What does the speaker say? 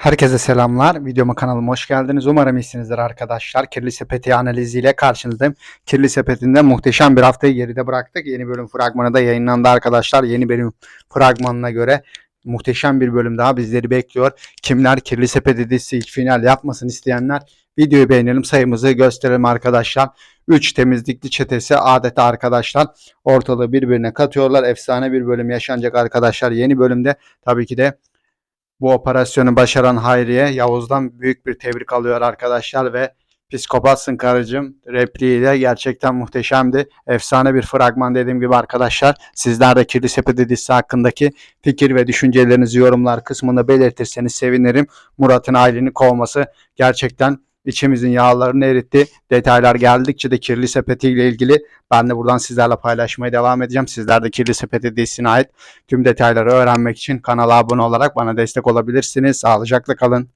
Herkese selamlar. Videoma kanalıma hoş geldiniz. Umarım iyisinizdir arkadaşlar. Kirli Sepeti analiziyle karşınızdayım. Kirli Sepeti'nde muhteşem bir haftayı geride bıraktık. Yeni bölüm fragmanı da yayınlandı arkadaşlar. Yeni bölüm fragmanına göre muhteşem bir bölüm daha bizleri bekliyor. Kimler Kirli Sepeti dizisi final yapmasını isteyenler videoyu beğenelim sayımızı gösterelim arkadaşlar. 3 temizlikli çetesi adeta arkadaşlar ortalığı birbirine katıyorlar. Efsane bir bölüm yaşanacak arkadaşlar. Yeni bölümde tabii ki de bu operasyonu başaran Hayriye Yavuz'dan büyük bir tebrik alıyor arkadaşlar ve psikopatsın karıcığım repliğiyle gerçekten muhteşemdi. Efsane bir fragman dediğim gibi arkadaşlar. Sizler de Kirli Sepeti dizisi hakkındaki fikir ve düşüncelerinizi yorumlar kısmında belirtirseniz sevinirim. Murat'ın aileni kovması gerçekten içimizin yağlarını eritti. Detaylar geldikçe de Kirli Sepeti ile ilgili ben de buradan sizlerle paylaşmaya devam edeceğim. Sizler de Kirli Sepeti dizisine ait tüm detayları öğrenmek için kanala abone olarak bana destek olabilirsiniz. Sağlıcakla kalın.